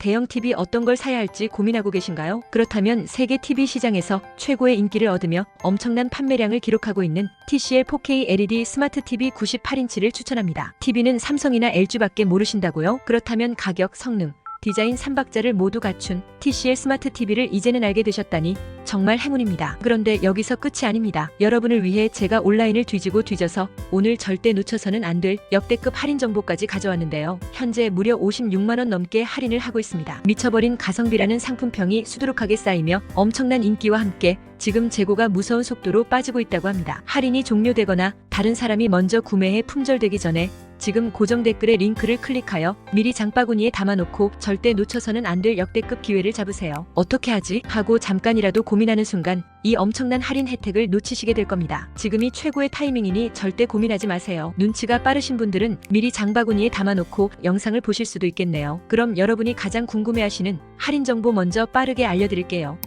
대형 TV 어떤 걸 사야 할지 고민하고 계신가요? 그렇다면 세계 TV 시장에서 최고의 인기를 얻으며 엄청난 판매량을 기록하고 있는 TCL 4K LED 스마트 TV 98인치를 추천합니다. TV는 삼성이나 LG밖에 모르신다고요? 그렇다면 가격, 성능, 디자인 3박자를 모두 갖춘 TCL 스마트 TV를 이제는 알게 되셨다니 정말 행운입니다. 그런데 여기서 끝이 아닙니다. 여러분을 위해 제가 온라인을 뒤지고 뒤져서 오늘 절대 놓쳐서는 안 될 역대급 할인 정보까지 가져왔는데요. 현재 무려 56만원 넘게 할인을 하고 있습니다. 미쳐버린 가성비라는 상품평이 수두룩하게 쌓이며 엄청난 인기와 함께 지금 재고가 무서운 속도로 빠지고 있다고 합니다. 할인이 종료되거나 다른 사람이 먼저 구매해 품절되기 전에 지금 고정 댓글의 링크를 클릭하여 미리 장바구니에 담아놓고 절대 놓쳐서는 안 될 역대급 기회를 잡으세요. 어떻게 하지? 하고 잠깐이라도 고민하는 순간 이 엄청난 할인 혜택을 놓치시게 될 겁니다. 지금이 최고의 타이밍이니 절대 고민하지 마세요. 눈치가 빠르신 분들은 미리 장바구니에 담아놓고 영상을 보실 수도 있겠네요. 그럼 여러분이 가장 궁금해하시는 할인 정보 먼저 빠르게 알려드릴게요.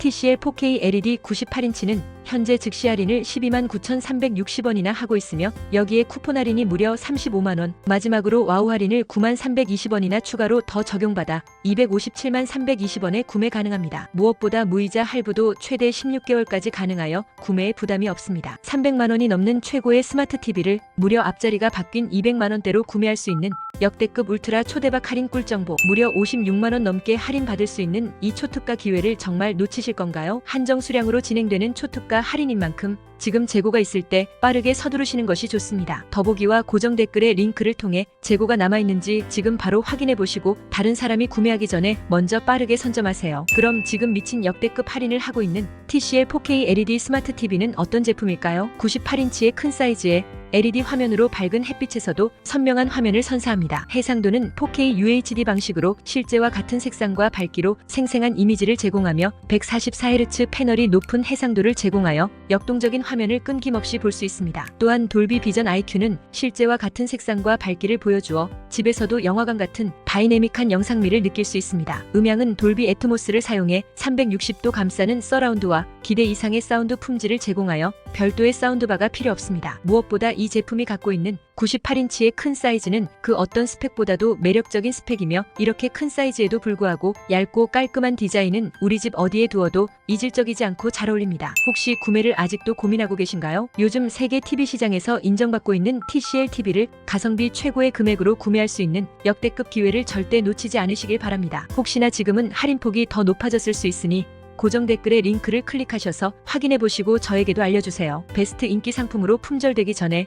TCL 4K LED 98인치는 현재 즉시 할인을 12만 9,360원이나 하고 있으며 여기에 쿠폰 할인이 무려 35만원, 마지막으로 와우 할인을 9만 320원이나 추가로 더 적용받아 257만 320원에 구매 가능합니다. 무엇보다 무이자 할부도 최대 16개월까지 가능하여 구매에 부담이 없습니다. 300만원이 넘는 최고의 스마트 TV를 무려 앞자리가 바뀐 200만원대로 구매할 수 있는 역대급 울트라 초대박 할인 꿀정보 무려 56만원 넘게 할인 받을 수 있는 이 초특가 기회를 정말 놓치실 건가요? 한정 수량으로 진행되는 초특가 할인인 만큼 지금 재고가 있을 때 빠르게 서두르시는 것이 좋습니다. 더보기와 고정 댓글의 링크를 통해 재고가 남아있는지 지금 바로 확인해 보시고 다른 사람이 구매하기 전에 먼저 빠르게 선점하세요. 그럼 지금 미친 역대급 할인을 하고 있는 TCL 4K LED 스마트 TV는 어떤 제품일까요? 98인치의 큰 사이즈에 LED 화면으로 밝은 햇빛에서도 선명한 화면을 선사합니다. 해상도는 4K UHD 방식으로 실제와 같은 색상과 밝기로 생생한 이미지를 제공하며 144Hz 패널이 높은 해상도를 제공하여 역동적인 화면을 끊김없이 볼 수 있습니다. 또한 돌비 비전 IQ는 실제와 같은 색상과 밝기를 보여주어 집에서도 영화관 같은 다이내믹한 영상미를 느낄 수 있습니다. 음향은 돌비 애트모스를 사용해 360도 감싸는 서라운드와 기대 이상의 사운드 품질을 제공하여 별도의 사운드바가 필요 없습니다. 무엇보다 이 제품이 갖고 있는 98인치의 큰 사이즈는 그 어떤 스펙보다도 매력적인 스펙이며 이렇게 큰 사이즈에도 불구하고 얇고 깔끔한 디자인은 우리 집 어디에 두어도 이질적이지 않고 잘 어울립니다. 혹시 구매를 아직도 고민하고 계신가요? 요즘 세계 TV 시장에서 인정받고 있는 TCL TV를 가성비 최고의 금액으로 구매할 수 있는 역대급 기회를 절대 놓치지 않으시길 바랍니다. 혹시나 지금은 할인폭이 더 높아졌을 수 있으니 고정 댓글의 링크를 클릭하셔서 확인해 보시고 저에게도 알려주세요. 베스트 인기 상품으로 품절되기 전에